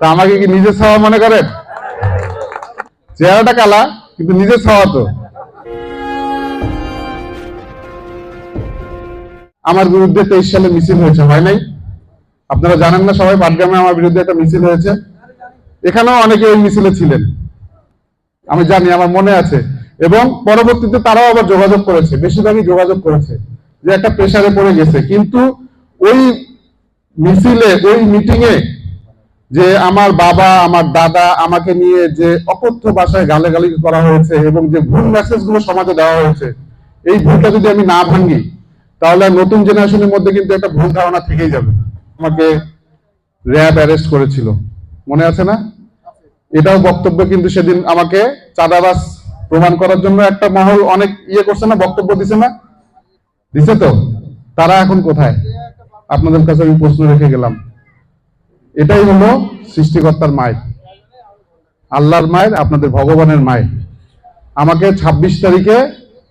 তা আমাকে কি নিজের ছাওয়া মনে করেন? চেহারাটা কালা, কিন্তু নিজের ছাওয়া তো। আমার বিরুদ্ধে তেইশ সালে মিছিল হয়েছে, হয় নাই? আপনারা জানেন না সবাই, পাটগ্রামে আমার বিরুদ্ধে একটা মিছিল হয়েছে। এখানেও অনেকে ওই মিছিলে ছিলেন। আমি জানি, আমার মনে আছে। এবং পরবর্তীতে তারাও আবার যোগাযোগ করেছে, বেশিরভাগই যোগাযোগ করেছে, যে একটা প্রেসারে পড়ে গেছে। কিন্তু ওই মিছিলে, ওই মিটিং এ যে আমার বাবা, আমার দাদা আমাকে নিয়ে যে অকথ্য ভাষায় গালাগালি করা হয়েছে এবং যে ভুল মেসেজগুলো সমাজে দেওয়া হয়েছে, এই ভুলটা যদি আমি না ভাঙি, তাহলে নতুন জেনারেশনের মধ্যে কিন্তু একটা ভুল ধারণা থেকেই যাবে। আমাকে র্যাব অ্যারেস্ট করেছিল। মনে আছে না? এটাও বক্তব্য কিন্তু সেদিন আমাকে চাঁদাবাস প্রমাণ করার জন্য একটা মহল অনেক ইয়ে করছে না, বক্তব্য দিছে না? দিছে তো? তারা এখন কোথায়? আপনাদের কাছে আমি প্রশ্ন রেখে গেলাম। এটাই হলো সৃষ্টিকর্তার মায়ের। আল্লাহর মায়ের, আপনাদের ভগবানের মায়ের। আমাকে ২৬ তারিখে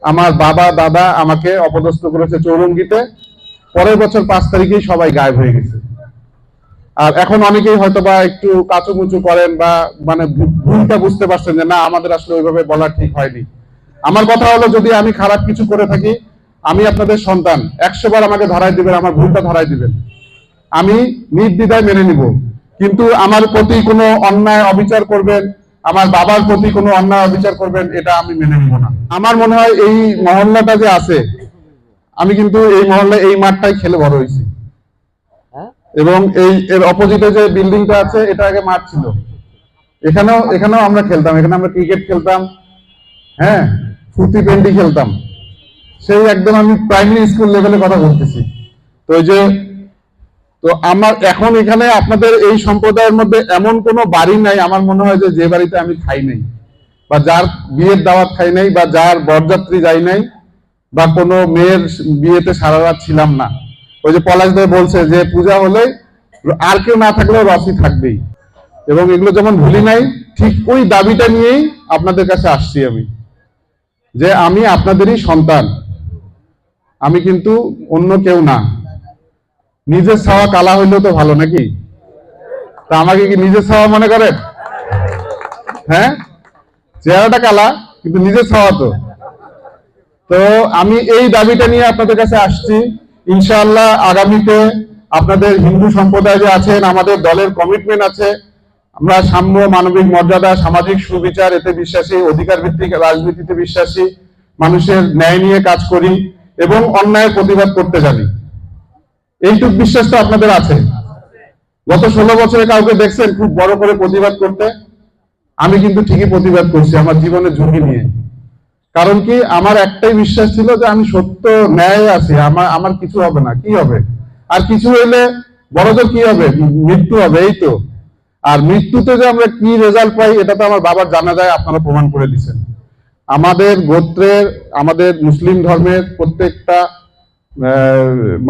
আমার বাবা, দাদা আমাকে অপদস্থ করেছে চৌরঙ্গিতে। পরের বছর পাঁচ তারিখেই সবাই গায়েব হয়ে গেছে। আর এখন অনেকেই হয়তো বা একটু কাচুমুচু করেন বা মানে ভুলটা বুঝতে পারছেন যে না, আমাদের আসলে ওইভাবে বলা ঠিক হয়নি। আমার কথা হলো, যদি আমি খারাপ কিছু করে থাকি, আমি আপনাদের সন্তান। একশো বার আমাকে ধরাই দিবেন, আমার ভুলটা ধরাই দিবেন। আমি নির্দ্বিধায় মেনে নিব। কিন্তু আমার প্রতি কোনো অন্যায় অবিচার করবেন আমার বাবার প্রতি কোনো অন্যায় অবিচার করবেন এটা আমি মেনে নিব না। আমার মনে হয় এই মহল্লাটা যে আছে আমি কিন্তু এই মহল্লায় এই মাঠটাই খেলে বড় হয়েছি। এবং এই এর অপোজিটে যে বিল্ডিংটা আছে এটা আগে মাঠ ছিল। এখানেও এখানেও আমরা খেলতাম এখানে আমরা ক্রিকেট খেলতাম হ্যাঁ ফুটি পেন্ডি খেলতাম। সেই একদম আমি প্রাইমারি স্কুল লেভেলে কথা বলতেছি। তো ওই যে তো আমার এখন এখানে আপনাদের এই সম্প্রদায়ের মধ্যে এমন কোনো বাড়ি নাই, আমার মনে হয় যে যে বাড়িতে আমি খাই নাই, বা যার বিয়ের দাওয়াত খাই নাই, বা যার বরযাত্রী যাই নাই, বা কোনো মেয়ের বিয়েতে সারা রাত ছিলাম না। ওই যে পলাশ ভাই বলছে যে পূজা হলে আর কেউ না থাকলেও রসি থাকবেই। এবং এগুলো যেমন ভুলি নাই, ঠিক ওই দাবিটা নিয়েই আপনাদের কাছে আসছি আমি, যে আমি আপনাদেরই সন্তান, আমি কিন্তু অন্য কেউ না। নিজের ছাওয়া কালা হইলেও তো ভালো নাকি? তা আমাকে কি নিজের ছাওয়া মনে করেন? হ্যাঁ? চেহারাটা কালা, কিন্তু নিজের ছাওয়া তো। তো আমি এই দাবিটা নিয়ে আপনাদের কাছে আসছি। ইনশাআল্লাহ আগামীতে আপনাদের হিন্দু সম্প্রদায় যে আছেন, আমাদের দলের কমিটমেন্ট আছে। আমরা সাম্য মানবিক মর্যাদা, সামাজিক সুবিচার, এতে বিশ্বাসী অধিকার ভিত্তিক রাজনীতিতে বিশ্বাসী, মানুষের ন্যায় নিয়ে কাজ করি এবং অন্যায়ের প্রতিবাদ করতে জানি। এইটুক বিশ্বাস তো আপনাদের আছে। গত ষোলো বছরে কাউকে দেখছেন, খুব বড় করে প্রতিবাদ করতে। আমি কিন্তু ঠিকই প্রতিবাদ করছি, আমার জীবনের ঝুঁকি নিয়ে। কারণ কি, আমার একটাই বিশ্বাস ছিল যে আমি সত্য ন্যায় আছি, আমার আমার কিছু হবে না, কি হবে? আর কিছু হইলে বড়দের কি হবে? মৃত্যু হবে, এই তো। আর মৃত্যুতে যে আমরা কি রেজাল্ট পাই, এটা তো আমার বাবার জানা যায়, আপনারা প্রমাণ করে দিচ্ছেন। আমাদের গোত্রের, আমাদের মুসলিম ধর্মের প্রত্যেকটা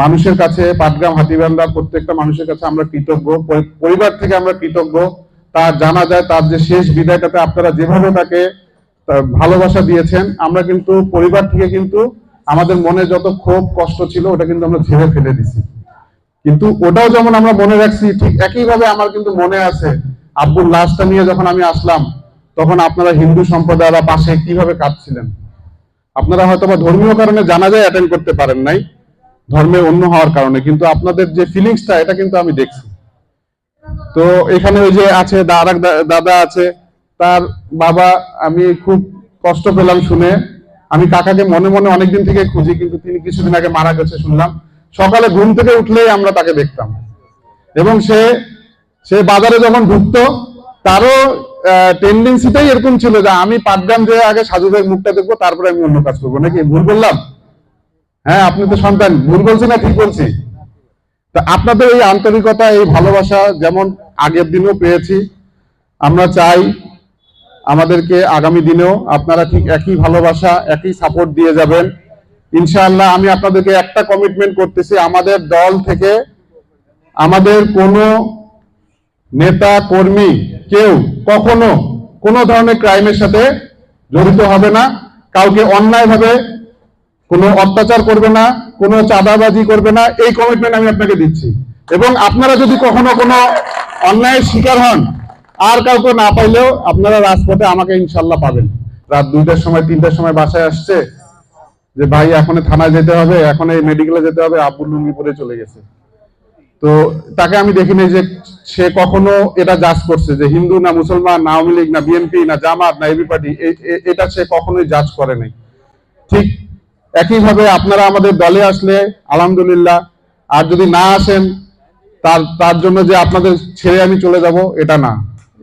মানুষের কাছে, পাটগ্রাম, হাতিবান্ধা, প্রত্যেকটা মানুষের কাছে আমরা কৃতজ্ঞ। পরিবার থেকে আমরা কৃতজ্ঞ। তার জানা যায় তার যে শেষ বিদায়টাতে আপনারা যেভাবে তাকে ভালোবাসা দিয়েছেন, আমরা কিন্তু পরিবার থেকে কিন্তু আমাদের মনে যত ক্ষোভ, কষ্ট ছিল, ওটা কিন্তু আমরা ঝেড়ে ফেলে দিছি। কিন্তু ওটাও যেমন আমরা মনে রাখছি, ঠিক একইভাবে আমার কিন্তু মনে আছে, আব্বুর লাশটা নিয়ে যখন আমি আসলাম, তখন আপনারা হিন্দু সম্প্রদায়রা পাশে কীভাবে কাঁদছিলেন? আপনারা হয়তো বা ধর্মীয় কারণে জানাজায় অ্যাটেন্ড করতে পারেন নাই, ধর্মে অন্য হওয়ার কারণে, কিন্তু আপনাদের যে ফিলিংসটা এটা কিন্তু আমি দেখছি। তো এখানে ওই যে আছে আর দাদা আছে, তার বাবা, আমি খুব কষ্ট পেলাম শুনে। আমি কাকাকে মনে মনে অনেকদিন থেকে খুঁজি, কিন্তু তিনি কিছুদিন আগে মারা গেছে শুনলাম। সকালে ঘুম থেকে উঠলেই আমরা তাকে দেখতাম। এবং সে সে বাজারে যখন ঢুকতো, তারও টেন্ডেন্সিটাই এরকম ছিল যে আমি পাটগ্রাম যে আগে সাজুদের মুখটা দেখব, তারপরে আমি অন্য কাজ করব। নাকি ভুল বললাম? হ্যাঁ আপনি তো সন্তান, ভুল বলছি না ঠিক বলছি? তা আপনাদের এই আন্তরিকতা, এই ভালোবাসা যেমন আগের দিনেও পেয়েছি, আমরা চাই আমাদেরকে আগামী দিনেও আপনারা ঠিক একই ভালোবাসা, একই সাপোর্ট দিয়ে যাবেন। ইনশাআল্লাহ আমি আপনাদেরকে একটা কমিটমেন্ট করতেছি, আমাদের দল থেকে আমাদের কোনো নেতা, কর্মী কেউ কখনো কোনো ধরনের ক্রাইমের সাথে জড়িত হবে না, কাউকে অন্যায়ভাবে কোনো অত্যাচার করবে না, কোনো চাঁদাবাজি করবে না, এই কমিটমেন্ট আমি আপনাকে দিচ্ছি। এবং আপনারা যদি কখনো কোনো অন্যায়ের শিকার হন, আর কাউকে না পাইলেও আপনারা রাজপথে আমাকে ইনশাল্লাহ পাবেন। রাত দুইটার সময়, তিনটার সময় বাসায় আসছে যে, ভাই এখন থানায় যেতে হবে এখন এই মেডিকেলে যেতে হবে আব্বুল লুঙ্গি পরে চলে গেছে। তো তাকে আমি দেখিনি যে সে কখনো এটা জাজ করছে যে হিন্দু না মুসলমান না আওয়ামী লীগ না বিএনপি না জামাত না এবি পার্টি এটা সে কখনোই জাজ করে নাই। ঠিক একইভাবে আপনারা আমাদের দলে আসলে আলহামদুলিল্লাহ আর যদি না আসেন তার তার জন্য যে আপনাদের ছেড়ে আমি চলে যাব এটা না।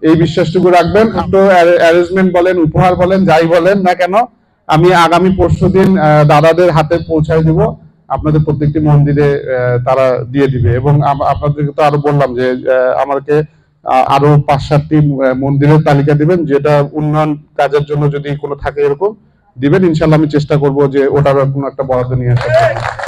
এই বিশ্বাসটুকু রাখবেন। তো অ্যারেঞ্জমেন্ট বলেন উপহার বলেন যাই বলেন না কেন আমি আগামী পরশু দিন দাদাদের হাতে পৌঁছায় দিব। আপনাদের প্রত্যেকটি মন্দিরে তারা দিয়ে দিবে এবং আপনাদেরকে তো আরও বললাম যে আমাকে আরও পাঁচ সাতটি মন্দিরের তালিকা দিবেন, যেটা উন্নয়ন কাজের জন্য যদি কোনো থাকে এরকম, দিবেন ইনশাল্লাহ আমি চেষ্টা করব যে ওটার কোনো একটা বরাদ্দ নিয়ে আসার।